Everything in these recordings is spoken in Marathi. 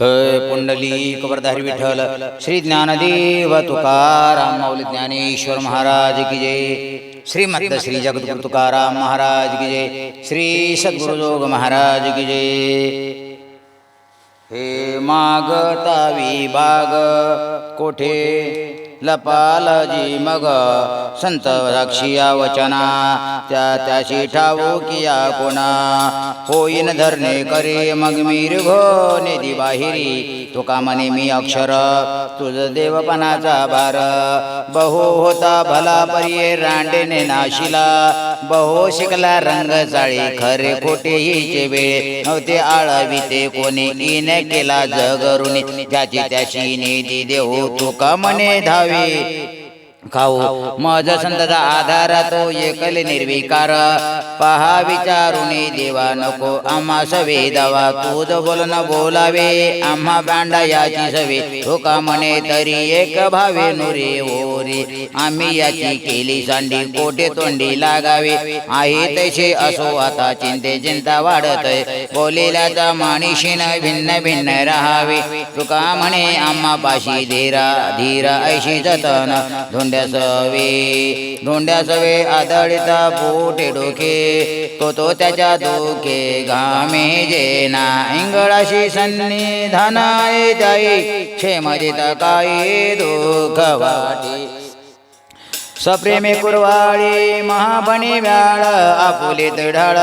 हय पुंडली कबरधारी विठ्ठल श्री ज्ञानदेव तुकाराम माऊली ज्ञानेश्वर महाराज की जय। श्रीमंत श्री जगद्गुरु तुकाराम महाराज की जय। श्री सद्गुरुजोग महाराज की जय। हे मागतावी बाग कोठे? लपालजी मग संत साक्षिया वचना त्या त्याशी ठाऊ किया कोणा होईन धरणे करे मग मी घो नेदी बाहिरी. तुका म्हणे मी अक्षर तुझ देवपणाचा भार. बहु होता भला परी रांडेने नाशिला. बहु शिकला रंग चाळी खरे खोटे हिचे वेळ. नव्हते आळविते कोणी इन केला जगरुनी. त्याची त्याशी निधी देऊ तुका म्हणे धावे. যাবে खाऊ. मज संतचा आधार तो एकल निर्विकार. पहा विचारुणी देवा नको आम्हा सवे दवा. बोल न बोलावे आम्हा बांडा याची सवे. ठोका म्हणे तरी एक भावे नुरे ओरे. आम्ही याची केली सांडी कोठे तोंडी लागावे? आहे तसे असो आता चिंते चिंता वाढत बोलेल्याचा माणिशीन भिन्न भिन्न राहावे. तुका म्हणे आम्हा पाशी धीरा धीरा ऐशी जतन. धुंड धोंड्यासवे धोंड्यासवे सवे पोटे डोके तो तो त्याच्या डोके घामे जेना इंगळाशी सन्निधानाय जाई क्षेमजित काही दुःख वाटे. सप्रेमे कुरवाळी महापणे व्याळ आपुले ढाळ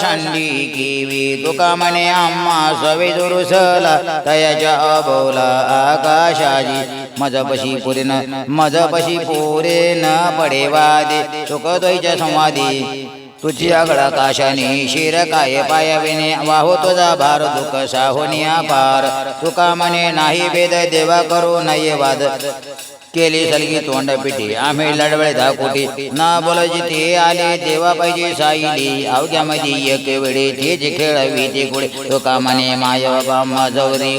शांडी किवी तुका म्हणे आम्हा सवे दुरुसला तयाच्या अबोला आकाशाजी मजपशी पुरेन न मजपशी पुरे न पडे वादे सुख द्वैच्या संवादी. तुझी आगळा आकाशाने शिर काय पायाविने वाहो तुझा भार दुःख साहोनिया पार. तुका म्हणे नाही भेद देवा करू नये वाद. केली सलगी तोंड पिठी आम्ही लढवळे धाकोटी ना बोलायची ते आले देवा पाहिजे साईली. अवघ्यामध्ये एक वेळे तेच खेळवी ते कुडे तो कामाने माय बाबा माझवरी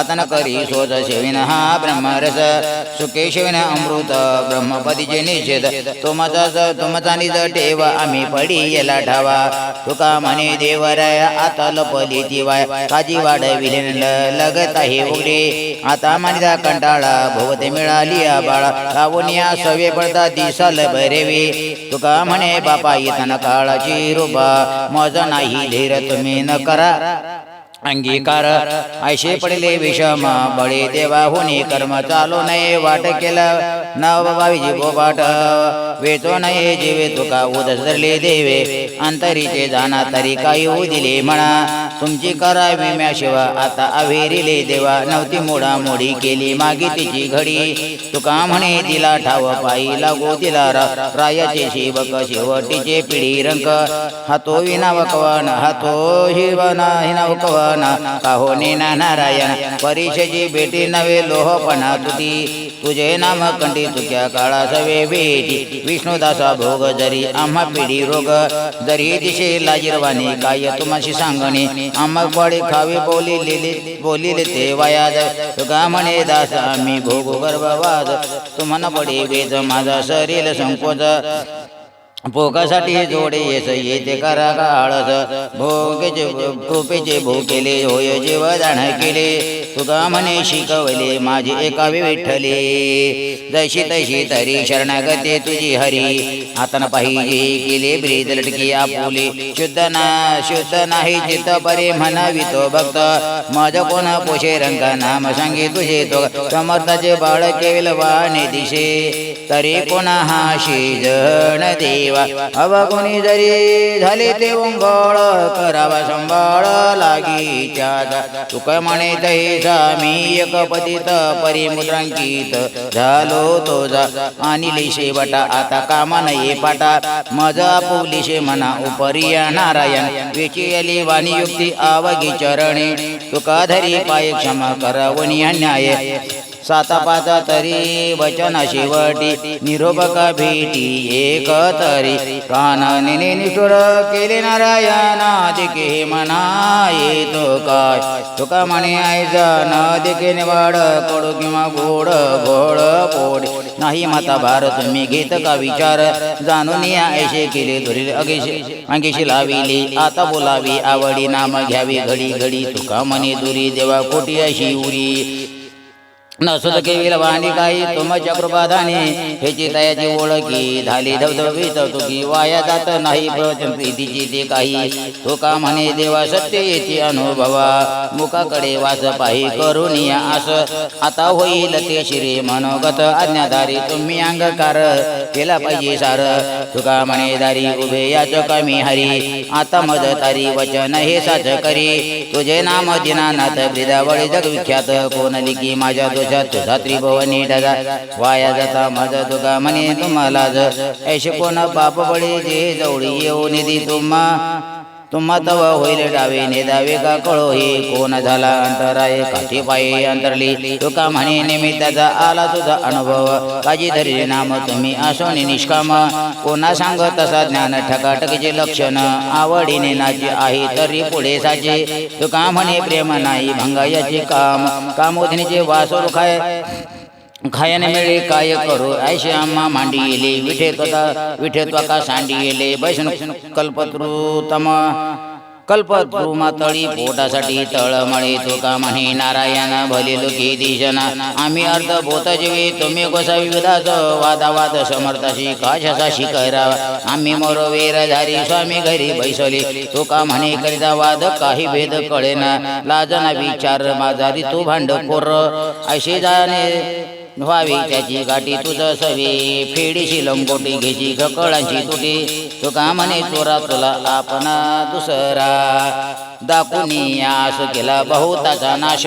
आता न करी सोज शेविन हा ब्रह्मरस सुखे शेविन अमृत ब्रह्मपदीचे निषेध. तुमचा तुमचा निज ठेवा आम्ही पडी येला ठावा तुका म्हणे देवराय आता लपली ती वाय. काजी वाढविले लगत आहे उघडे. आता मानिदा कंटाळा भोवते मिळाली बाळा लावूनिया सवे पडता दिसल बरेवी तुका म्हणे बापा इथन काळाची रुबा. मज नाही धीर तुम्ही न करा. अंगीकार. ऐशे पडले विषम. बळी देवा होणे कर्म चालू नये वाट केलं. नव बावीजी बोबाट. वेचो नये जीवे तुका उदसरले देवे. अंतरीचे जाना तरी काही दिले म्हणा. तुमची करा विम्याशिवा आता अवेरिले देवा नव्हती मोडा मोडी केली मागे तिची घडी. तुका म्हणे तिला ठाव पायी लागो तिला रायाचे शिवक शेवटीचे पिढी रंग हातो विना वकवन हातो शिवना हिना वकवन काहो ना नारायण परीक्षेची भेटी नवे लोहपणा तुती तुझे नाम कंठी तुझ्या काळा सवे भेटी विष्णुदासा भोग जरी आम्हा पिढी रोग जरी दिशे लाजीरवाणी काय तुम्हाशी सांगणे? आम्हा पाळी खावे बोलिले बोलिले ते वायाद तुका म्हणे दास आम्ही भोग गर्भवाद तुम्हाला पडे वेद माझा शरीर संकोच. भोगासाठी जोडे येस येते करा काळस. भोगेचे कृपेचे भोकेले होय जीव दाण केले. तुका म्हणे शिकवले माझे एका विठ्ठले. जशी तशी तरी शरणागते तुझी हरी. हातान पाहिजे केले ब्रीद लटकी आपुले. शुद्ध ना शुद्ध नाही चित्त परे म्हणावितो भक्त. माझ कोण पोषे रंग नाम सांगे तुझे तो समर्थाचे बाळ केवल वाणे दिशे. तरी कोणा हा जण देवा अव कोणी जरी झाले ते ओंगळ करावा संभाळ लागी तुक म्हणे तैसा मी एक पतित परिमुद्रांकित झालो तो जा। आणि लिशे बटा आता कामा नये पाटा। मजा पुलिशे म्हणा उपरी नारायण। विचियली वाणी युक्ती आवगी चरणे। तुका धरी पाय क्षमा करवणी अन्याय साता तरी वचन शेवटी निरोपक भेटी एक तरी कानने निष्ठुर केले नारायणा दिके म्हणा येतो काय तुका म्हणे आयजा न दिके निवाड कडू किंवा गोड गोड पोड. नाही माता भार तुम्ही घेत का विचार? जाणून ऐशे केले धुरी अगेशी अंगेशी लाविली. आता बोलावी आवडी नाम घ्यावी घडी घडी. तुका म्हणे दुरी देवा कोटी अशी उरी. वाणी काही तुमच्या कृपादाने ह्याची तयाची ओळखी झाली. धबधबीत तुकी वाया जात नाही प्रीतीची ते काही. तुका म्हणे देवा सत्य येची अनुभवा. मुखाकडे वास पाही करून या आस. आता होईल ते श्री मनोगत आज्ञाधारी तुम्ही अंगकार केला पाहिजे सार. तुका म्हणे दारी उभे याच कमी हरी. आता मदतारी वचन हे साच करी. तुझे नाम दिनानाथ ब्रिदावळी जगविख्यात. कोण लिखी माझ्या दोषात तुझा त्रिभुवनी डगा वाया जाता माझा तुका म्हणे तुम्हाला ऐश कोण पाप बळी जे जवळी येऊ निधी तुम्हा? तुम्हा तव होईल डावे नेदावे का कळो हे कोण झाला अंतराय? काठी पायी अंतरली. तुका म्हणे निमित्ताचा आला तुझा अनुभव. काजी धरी नाम तुम्ही असोनी निष्काम. कोणा सांग तसा ज्ञान? ठकाटकीचे लक्षण. आवडीने नाची आहे तरी पुढे साचे. तुका म्हणे प्रेम नाही भंगायाचे काम. कामोधनीचे वासोर खाय. खायने मिळे काय करू? ऐशी आम्हा मांडी येले विठे त्वका विठे त्वका सांडी येले बैसन कल्पतरू तम कल्पतरू मातळी पोटासाठी तळमळी तुका म्हणे नारायण भले लोकी दिशना. आम्ही अर्ध बोत जीवी तुम्ही कसा विविधाच वादावाद समर्थाशी काशाशी करा. आम्ही मोरो वेरधारी स्वामी घरी बैसले. तुका म्हणे करिता वाद काही भेद कळेना. लाजना विचार माझारी तू भांड कोर अशी जाणे व्हावी त्याची गाठी तुझ सवी फेडीशी लंगोटी घेची घकळांची तुटी. तुका म्हणे चोरा तुला आपण दुसरा. दाखवून आस केला बहुताचा नाश.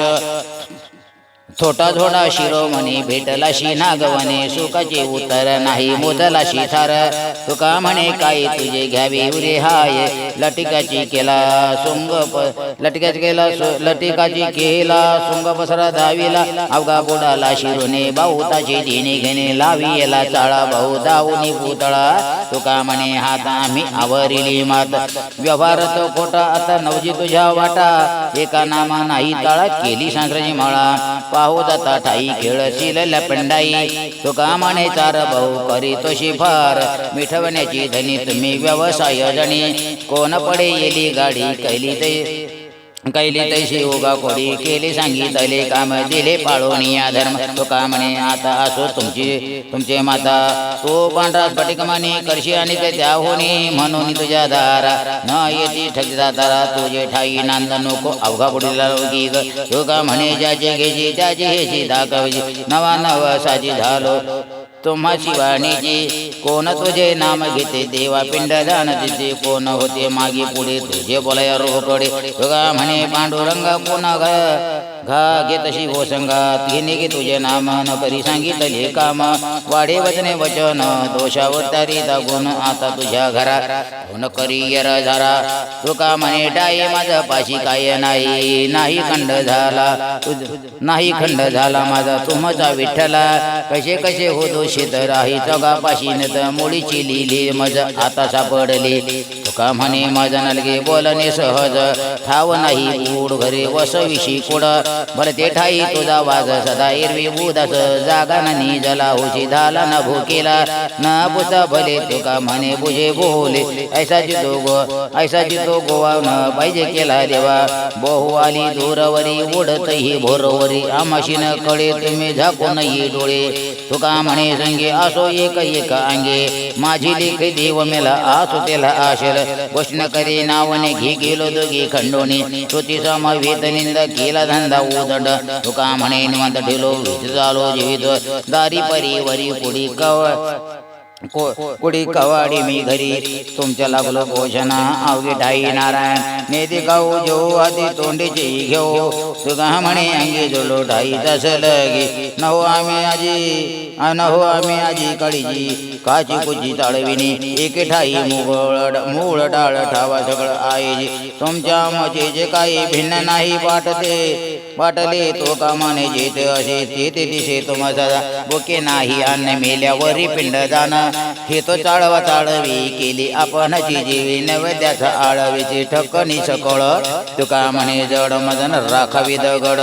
छोटा थोडा शिरोमणी भेटलाशी नागवणे सुखाचे उत्तर नाही मोजलाशी थार. तुका म्हणे काय तुझे घ्यावे उरे हाय? लटिकाची केला सुंग लटिकाची केला लटिकाची केला सुंग पसरा दावीला अवघा बुडाला शिरोने बाहुताची दिने घेणे लावी याला चाळा भाऊ दाऊनी पुतळा. तुका म्हणे हात आम्ही आवरिली मात. व्यवहार तो खोटा आता नवजी तुझ्या वाटा. एका नामा नाही ताळा केली सांसराची माळा. पाहू जाता ठाई खेळशील लपंडाई तुका म्हणे चार भाऊ करी तोशी फार मिठवण्याची धनी तुम्ही व्यवसाय जणी कोण पडे येली गाडी कैली ते कैली तैशी उगा कोडी केली सांगितले काम दिले पाळोणी या धर्म. तुका म्हणे आता असो तुमची तुमचे माता तो पांढरा स्फटिक म्हणे करशी आणि ते त्या होणी म्हणून तुझ्या दारा. न येती ठगदा तारा तुझे ठाई नांद नको अवघा पुढील रोगी ग तुका म्हणे ज्याचे घ्यायची त्याची हेची दाखवजी नवा नवा साजी झालो. तुम्हा शिवाणीची कोण तुझे नाम घेते? देवा पिंड दान तिथे कोण होते? मागे पुढे तुझे बोलाय रोकडे तुगा म्हणे पांडुरंग कोण घा घे तशी हो संगात घेणे गे तुझे नाम न करी सांगितले काम. वाढे वचने वचन दोषावर तारी गुण आता तुझ्या घरा कोण करी यर झारा. तुका म्हणे डाई माझा पाशी काय नाही नाही खंड झाला. नाही खंड झाला माझा तुमचा विठ्ठला. कसे कसे हो दोषित राही चौगा पाशी न मुळीची लिहिली मज आता सापडली. तुका म्हणे माझा नलगे बोलणे सहज. ठाव नाही उड घरे वसविशी कुड. बर ठाई तुझा वाज सदा एरवी बुदास जागा नी जला उशी झाला न भूकेला न पुसा भले तुका म्हणे बुजे बोले ऐसा जितो गो ऐसा जितो गोवा न पाहिजे केला देवा. बहु आली दूरवरी उडत ही भोरवरी आमाशी न कळे तुम्ही झाकून ये डोळे. तुका म्हणे संगे असो एक एक अंगे. माझी लेख देव मेला आसो त्याला आशर वचन करे नावने घे गेलो दोघी खंडोनी. श्रुती समवेत निंद केला धंदा वीज झालो जीवित दारी परी वरी पुढी कव को- कुडी कवाडी मी घरी तुमच्या लागलो घोषणा नारायण नेते गाऊ आजी नहो आम्ही आजी काळीजी काची एक ठाई मुगळ मूळ डाळ ठावा सगळं आहे तुमच्या मज़े जे काही भिन्न नाही वाटते वाटले तो कामाने जेत असे तेथे दिसे तुम्हाला. बुके नाही अन्न मेल्यावरी पिंड जाण. हे तो चाळवा चाळवी केली आपण जीवी नैवेद्याचा आळवीची ठक्कनी सकळ. तुका म्हणे जड मदन राखावी दगड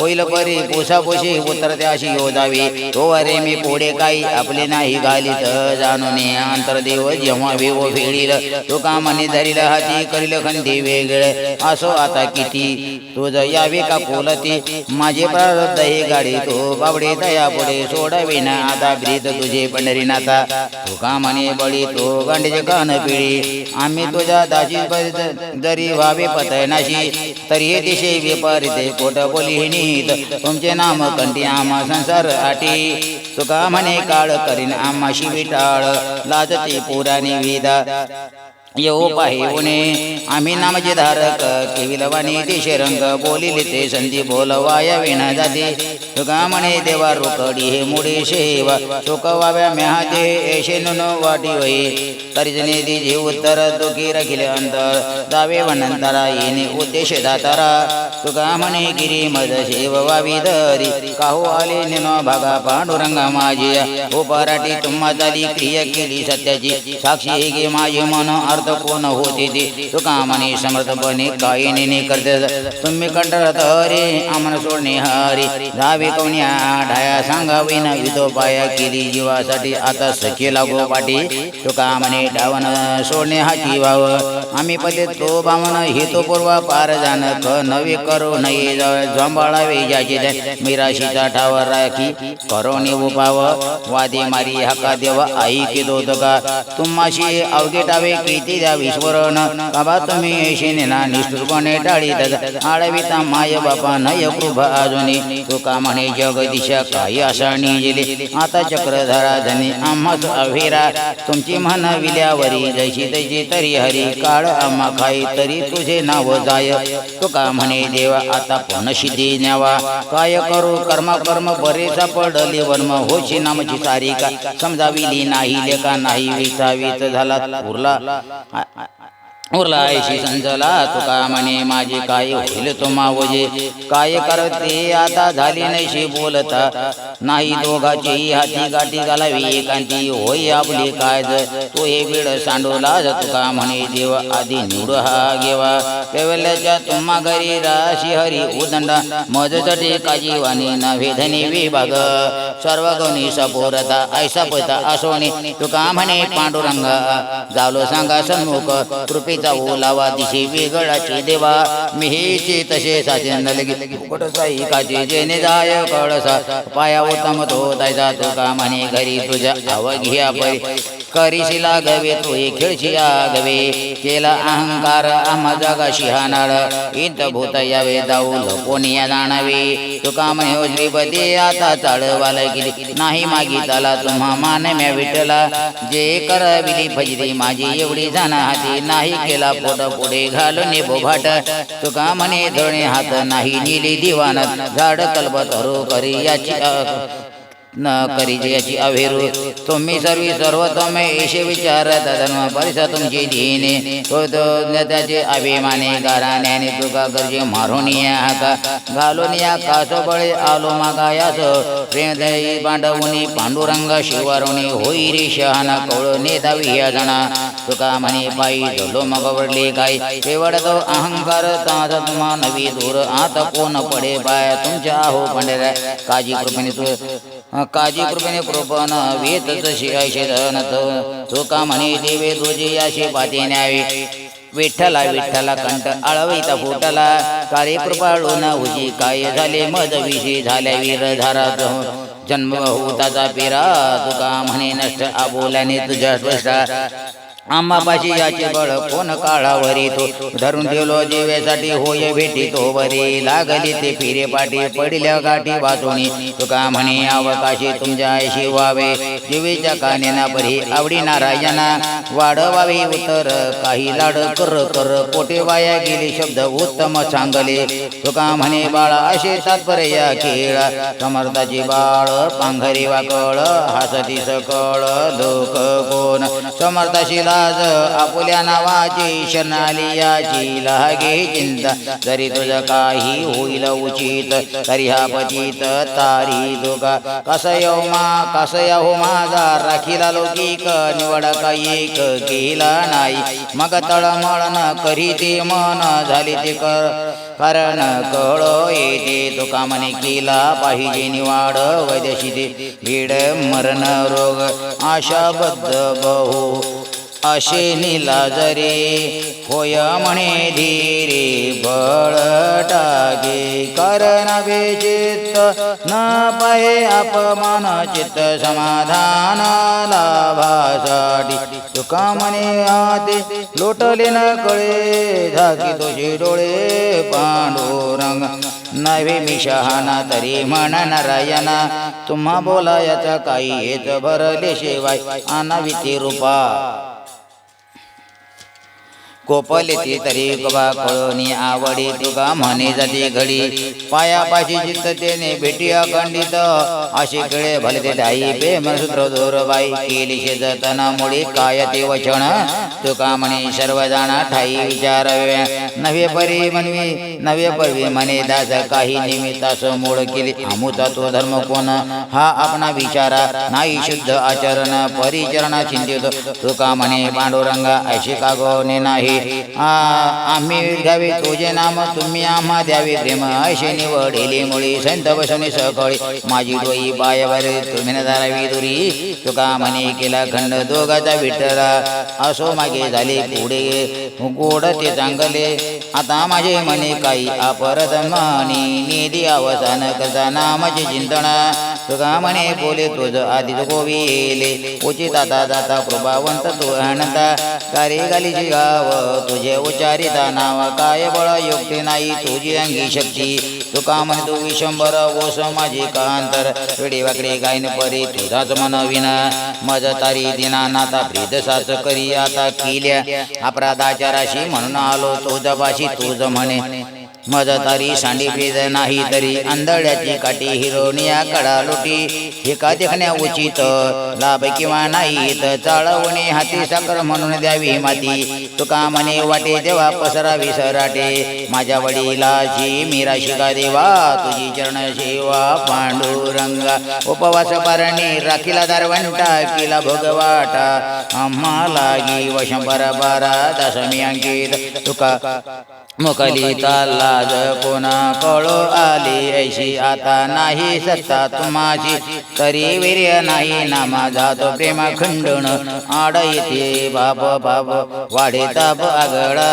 होईल परी पोसापोशी उतरत्याशी योजावी तो अरे मी पुढे काही आपले नाही घालीत. जाणून अंतरदेव जेव्हा वेव फेडील तुका म्हणे धरील हाती करील खंदी वेगळे. असो आता किती तुझ यावे का पोलती माझे प्रारब्ध हे गाडी तो बाबडे दया पुढे ना आता ब्रीत तुझे पंढरीनाथा तुका कामाने बळी तो गांडीचे कान पिळी. आम्ही तुझ्या दाजी जरी व्हावे पतयनाशी तरी हे दिशे विपरीत. कोट बोली निहित तुमचे नाम कंठी आम्हा संसार आटी। सुका म्हणे काळ करीन आम्हाशी विटाळ लाजते पुराणी विधा येऊ पाहिवणे आम्ही नामचे धारक केविलवाणी दिशे रंग बोलिले ते संधी बोलवाया विना जाते तुका म्हणे देवा रोकडी हे मुडे शेवा चोकवाव्या म्याहाते येशे नुन वाटी वही. तरीजने दिजे उत्तर दुखी रखिले अंतर. दावे वनंतरा येणे उद्देश दातारा. तुका म्हणे गिरी मद शेव वावी धरी काहू आले निनो भागा पांडुरंगा माझी. उपराटी तुम्हा झाली क्रिया केली सत्याची. साक्षी गे माझे मन अर्थ कोण होते ते तुका समर्थपणे काही नेने करते तुम्ही कंटाळत हरे आमन सोडणे हरे जावे कोण्या ढाया सांगावी न विदो केली जीवासाठी आता सखी लागो पाठी तुका म्हणे डावन सोडणे हाची व्हाव आम्ही पदे तो बामन हेतुपूर्व पार जाण क नवे करू नये जंबाळावे ज्याचे मिराशीचा ठावर राखी करो निवू पाव वादे मारी हका देव आई की का तुम्हाशी अवघेटावे किती द्यावी स्वरण बाबा तुम्ही ऐशिनीला निष्ठुरपणे टाळीत आळविता माय बापा नय कृभ अजूनी। तुका म्हणे जगदिशा काही असा निजिले। आता चक्रधरा धनी आम्हाच अभिरा। तुमची म्हण विल्यावरी जशी तशी तरी हरी। काळ आम्हा खाई तरी तुझे नाव जाय। तुका म्हणे देवा आता पुनशिधी न्यावा। काय करू कर्म कर्म बरेचा पडले वर्म होशी नामची सारिका। समजाविली नाही लेका नाही विसावीत झाला उरला उरला ऐशी संजला तुका म्हणे माझे काय होईल तो मावजे? काय करते? आता झाली नशी बोलता. नाही दोघाची हाती गाठी घालावी. एकांती होई आपली काय तो हे बीड सांडोला तुका म्हणे देव? आधी निवड हा घेवा. केवल्याच्या तुम्हा घरी राशी हरी उदंडा. काजी वाणी नव्हे धनी विभाग. सर्व गणी सपोरता ऐसा पता असोनी तुका म्हणे पांडुरंगा? जालो सांगा सन्मुख. कृपेचा ओलावा दिशी वेगळाची देवा. मिहीची तसे साचे नलगी. जेने जाय कळसा. पाया उत्तम तो तायचा तुका म्हणे घरी तुझ्या अवघिया परी करीशिला गवे तुही खेळशी गवे केला अहंकार आम्हा जागा शिहानाळ इत भूत यावे कोणी या जाणावे। तुका म्हणे हो श्रीपती आता चाळवाला गेली। नाही मागितला तुम्हा मान म्या विठला जे करविली फजरी माझी एवढी जाणा हाती नाही केला पोट पुढे घालून बोभाट तुका म्हणे धणे हात नाही निली दिवान झाड कल्पत हरो करी याची न करी याची अभेरू तुम्ही सर्व सर्व तुम्ही येशे विचार धर्म परिस तुमची धीने तो त्याचे अभिमाने गाराण्याने तुका गरजे मारून या हाका. घालून या कासो बळे आलो मागा यास. प्रेम दही पांडुरंग शिवारुणी होई रे शहाना कवळ नेतावी या जणा. तुका म्हणे पायी झोलो मग वडले काय केवळ तो अहंकार ताज तुम्हा नवी दूर. आता कोण पडे पाय? तुमच्या आहो पंढऱ्या. काजी कृपेने तू काजी कृपेने कृपन वेत जशी ऐशे धनत म्हणे देवे तुझी अशी पाते न्यावी। विठ्ठला विठ्ठला कंठ आळविता फुटला। काळे कृपाळून उजी काय झाले? मद विषय झाल्या वीर धारा जन्म होताचा पेरा। तुका म्हणे नष्ट आबोल्याने तुझ्या स्पष्टा आंबापाशी याचे बळ कोण काळावरी तो धरून ठेवलो जीवेसाठी होय भेटी तो वरी लागली ते फिरे पाठी पडल्या गाठी वाचोनी तुका म्हणे अवकाशी तुमच्या ऐशी व्हावे. जीवेच्या कानेना परी आवडी नारायणा. वाढवावे उतर काही लाड कर कर पोटे वाया गेले शब्द उत्तम सांगले. तुका म्हणे बाळा असे तात्पर्य खेळ. समर्थाची बाळ पांघरी वाकळ हसती सकळ दुःख कोण? समर्थाशी लाज आपुल्या नावाची शरणाली याची लहागे चिंता. जरी तुझं काही होईल उचित तरी हा पचित तारी तुका कसय मा कस हो माझा राखीला लौकिक निवड काही एक केला नाही. मग तळमळ न करी ते मन झाली ते कर. कारण कळ येते तुका म्हणे केला पाहिजे निवाड वैद्यशी ते. भीड मरण रोग आशाबद्ध बहु. असे निलाजरे होय म्हणे धीरे बळटागे कारण बेचित्त न पाहे अपमान चित्त समाधान लाभासाठी. तुका म्हणे आते लोटले न कळे झाकी तुझे डोळे पांडुरंग. नवे मी शहाणा तरी म्हण नारायणा तुम्हा बोलायाचा काही हेच भरले शिवाय अनाविती रूपा. कोपले ती तरी कबा कळणी आवडी तुका म्हणे जाते घडी. पायापाशी चित्त तेने भेटी अखंडित. असे कळे भले ते ढाई प्रेम सूत्र दोर बाई केली शेजतना मुळे काय ते वचन? तुका म्हणे सर्वजण ठाई विचारवे. नव्हे परी म्हणवी नव्हे परी म्हणे दास काही निमित्तास मूळ केले. अमुता तो धर्म कोण? हा आपणा विचारा. नाही शुद्ध आचरण परिचरणा चिंतित. तुका म्हणे पांडुरंगा अशी कागोने नाही आ- आम्ही घ्यावे तुझे नाम तुम्ही आम्हा द्यावे प्रेम. असे निवडिले मुळी संत बसवणे सकळी. माझी डोई बायावर तुम्ही न धरावी दुरी. तुका म्हणे केला खंड दोघाचा विठ्ठला. असो मागे झाले पुढे गोड ते चांगले. आता माझे म्हणे काही अपरत म्हणी. निधी अवसान कसा नामाचे चिंतन. तुका म्हणे बोले तुझ आधी गोविले उचित आता जाता कृपावंत तू अनंता कारे गालीची गाव तुझे उचारिता नाव काय बळ युक्ती नाही तुझी अंगी शक्ती तुका म्हणे तू विशंभर ओस माझी कांतर वेडी वाकडे गायन परी तुझाच मन विना मज तारी दिना नाता प्रीत साच करी आता किल्या अपराधाचाराशी म्हणून आलो तुझपाशी तुझ म्हणे. मज तारी सांडी प्रीत नाही तरी आंधळ्याची काठी हिरोनिया कडा लोटी. हे का देखण्या उचित लाभ किंवा नाही तर चाळवणे हाती साखर म्हणून द्यावी माती. तुका म्हणे वाटे देवा पसरावी सराटे. माझ्या वडिलाची मीरा शिका देवा तुझी चरण सेवा पांडुरंगा. उपवास पारणी राखीला दारवंटा किला भोगवाटा आम्हाला लागी वशंभर बारा दशमी अंकित. तुका मुकलिता लाज कोणा कळो आली ऐशी. आता नाही सत्ता तुम्हाची तरी वीर्य नाही ना माझा. तो प्रेम खंडण आड येते बाप बाप. वाढे ताप आगळा.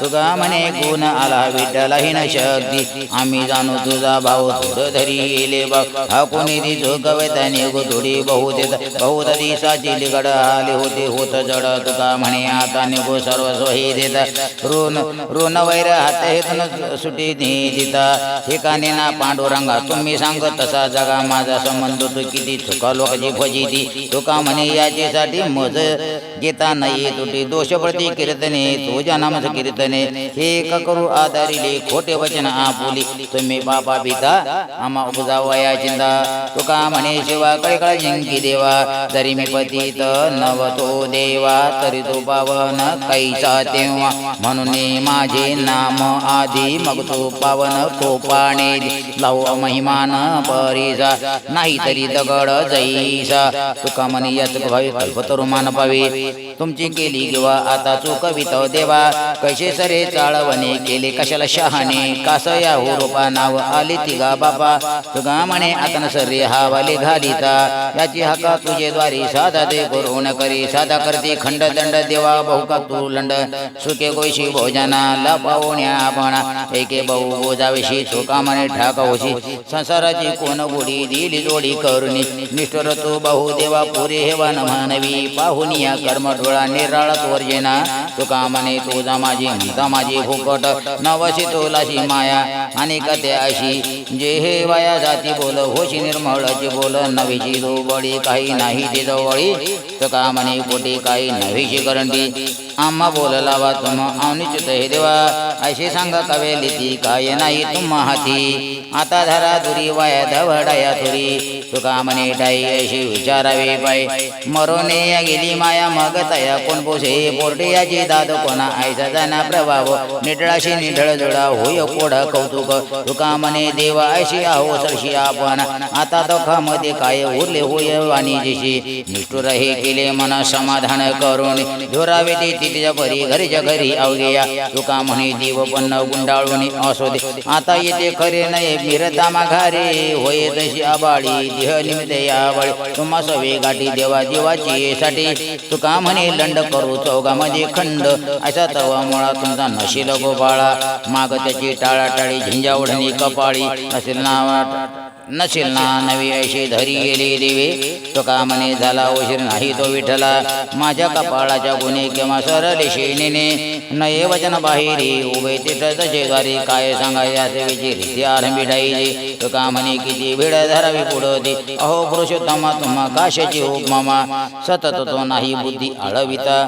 तुगा म्हणे गुण आला विठ्ठला हिन शक्ती. आम्ही जाणू तुझा भाऊ थोड धरी गेले बाप हा कोणी ती झोकवताने गोधोडी बहु देत बहुत दिसाची लिगड आले होते होत जड. तुका म्हणे आता निघो सर्व सोयी देत ऋण ऋण वैर हात सुटी दिता ठिकाणी ना पांडुरंगा तुम्ही सांग तसा जगा माझा संबंध तू किती चुका लोकांची फजिती तुका म्हणे याच्यासाठी मज घेता नाही तुटी दोष प्रति कीर्तने तुझ्या नामच कीर्तने हे का करू आधारिले खोटे वचन आपुली. तुम्ही बाबा पिता आम्हा उपजा वया चिंता. तुका म्हणे शिवा कळकळ जिंकी देवा. तरी मी पतित नवतो देवा तरी तो पावन कैसा तेव्हा. म्हणून माझे नाम आधी मग तो पावन कोपाणे. लाव महिमान परिसा नाही तरी दगड जैसा. तुका म्हणे यात भावी कल्पतरू मान पावे. तुमची केली किंवा आता चूक वितव देवा. कसे सरे चाळवणे केले कशाला शहाणे? कास या हो रूपा नाव आली तिघा बापा तुगा म्हणे आता सरे हावाले घालिता. याची हका तुझे द्वारी साधा दे गुरुण करी. साधा करते खंड दंड देवा बहुका तू लंड. सुके गोशी भोजना लपवण्या आपण एके बहु गोजाविषयी सुका म्हणे ठाक होशी संसाराची कोण गोडी दिली जोडी करुणी. निष्ठुर तू बहु देवा पुरे हेवान मानवी. पाहुनिया कर कर्म डोळा निराळत वर्जेना तुका म्हणे तुझा माझी म्हणता माझी फुकट नवशी तोलाशी माया आणि कथे अशी? जे हे वाया जाती बोल होशी निर्मळची बोल नवीची बळी काही नाही ते जवळी. तुका म्हणे कोटी काही नवीची करंटी आम्हा बोलला वा तुम अनिचित हे देवा. अशी सांग कवेली ती काय नाही तुम्हा हाती. आता धरा दुरी वाया धवडाया तुरी तुका म्हणे टाई अशी विचारावे पाय मरोने या गेली माया मग तया कोण पोसे पोरटियाची दाद कोणा आयचा जाना प्रभाव। निटळाशी निढळ जोडा होय कोडा कौतुक। तुका म्हणे देवा अशी आहो सरशी आपण आता दोखामध्ये काय उरले होय वाणी जशी निष्ठुर हे केले मन समाधान करून धोरावे ते तिच्या परी घरीच्या घरी अवघेया। तुका म्हणे देव पण गुंडाळून असो दे आता येते खरे नाही फिरता माघारे होय तशी आबाळी देह निमित्त यावळ तुम्हा सवे गाठी देवा जीवाची साठी. तुका म्हणे लंड करू चौगामध्ये खंड. असा तवा मुळा तुमचा नशील गोपाळा. माग त्याची टाळाटाळी झिंजा ओढणी कपाळी. असेल नावा नसेल ना नवी ऐशी धरी गेली देवे. तुका मने झाला उशीर नाही तो विठला माझ्या कपाळाच्या गुन्हे किंवा सरले शेणीने. नये वचन बाहेरी उभे तिथं शेजारी काय सांगायचे असे रीती आरंभी ठाईची. तुका म्हणे किती भिड धरावी पुढती. अहो पुरुषोत्तमा तुम्हा काशाची उपमा सतत तो नाही बुद्धी आळविता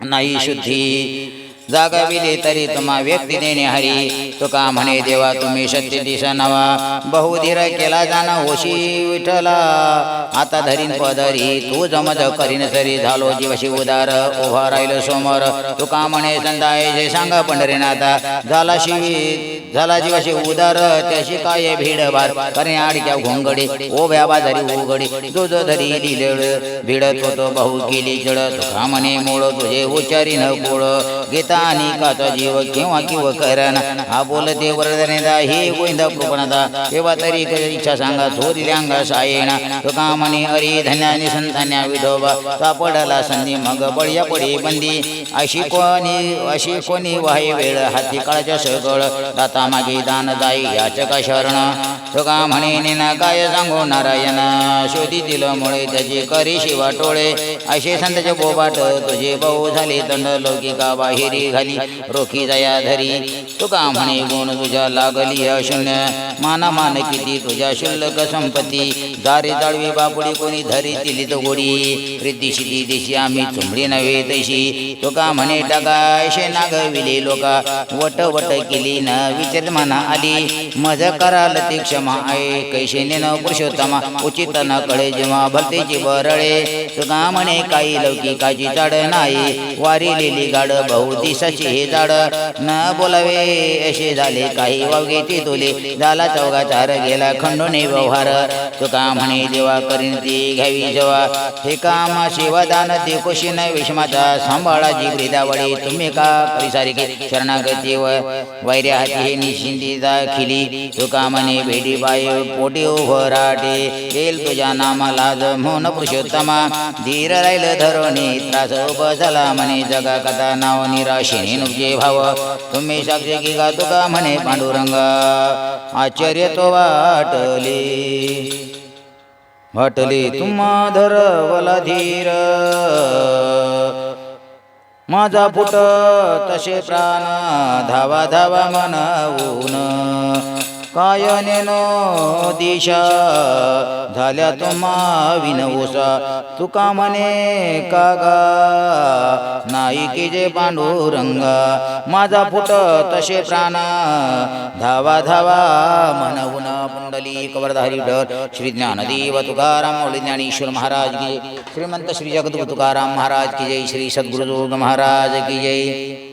नाही शुद्धी. जागाविले तरी तुम्हा व्यक्ती देणे हरी. तुका म्हणे देवा तुम्ही सत्य दिसा नवा. बहुधीर केला जाना होशी विठला आता धरीन पदरी तू जमज करीन सरी. झालो जीवशी उदार उभा राहिलो समोर. तुका म्हणे संदाय जे सांगा पंढरीनाथा झाला शिवी झाला जीवाशी उदार. त्याशी काय भीड भार? करणे आडक्या घोंगडी ओभ्या बाजारी उघडी. जो जो धरी दिले भिडत होतो बहु केली जड. तुका म्हणे मोळ तुझे उच्चारी न गोळ. गीता आणि काचा जीव किंवा किंवा करण हा बोलते वरदनेदा हे गोविंद कृपणदा तेव्हा तरी इच्छा सांगा चोरी अंगा सायेना तुका म्हणे अरे धन्याने संतान्या विठोबा सापडला संधी मग बळ्या पडी बंदी. अशी कोणी अशी कोणी वाहे वेळ. हाती काळाच्या सगळ. दाता मागे दान दाई याचका शरण. तुका म्हणे ना काय सांगू नारायण शोधी दिलं मुळे त्याची करी शिवा टोळे. असे संतचे बोबाट तुझे भाऊ झाले दंड लौकिका बाहेरी घाली. रोखी जया धरी तुका म्हणे गुण तुझ्या लागली अशून्य. माना मान किती तुझ्या शुल्लक संपत्ती. दारे जाळवी बापुडी कोणी धरी दिली तो गोडी प्रीती शिती देशी आम्ही चुंबडी नव्हे तशी. तुका म्हणे टाकाशे नागविले लोका. वट वट केली न विचार मना आली. मज कराल ती क्षमा आहे कैशे न पुरुषोत्तमा उचित न कळे जेव्हा भक्तीची बरळे तुका म्हणे काही लौकिकाची चाड नाही वारिलेली गाड बहु दिसाची हे जाड। न बोलावे असे झाले काही वावगे ती तुले। झाला चौगा चार गेला खंडोने व्यवहार। तुका म्हणे देवा करीन ती घ्यावी जेव्हा। हे काम शिवदान ते कुशीन विषमाचा सांभाळाची ब्रिदावळी तुम्ही का परिसारिके? शरणागती वैर्या हाती हे निशिंदी दाखिली। तुका म्हणे भेटी बाई पोटी उभराटे. येईल तुझ्या नामाला जमून पुरुषोत्तमा. धीर राहील धरोणी त्रास उपसला झाला म्हणे जगा कथा नाव निराशिनी नुजे भाव. तुम्ही साक्षी की गा तुका म्हणे पांडुरंग. आश्चर्य तो वाटली. वाटली तुम्हा धरवला धीर. माझा फुट तसे प्राण धावा धावा मनवून काय नेनो दिशा? झाल्या तुम्हा विनवसा. तुका म्हणे कागा? नाही की जे पांडुरंगा. माझा फुट तसे प्राणा. धावा धावा मनवून पुंडली कवरधारी डर. श्री ज्ञानदेव तुकाराम मौली ज्ञानेश्वर महाराज की श्रीमंत श्री जगद्गुरु तुकाराम महाराज की जय. श्री सद्गुरुदुर्ग महाराज की जय.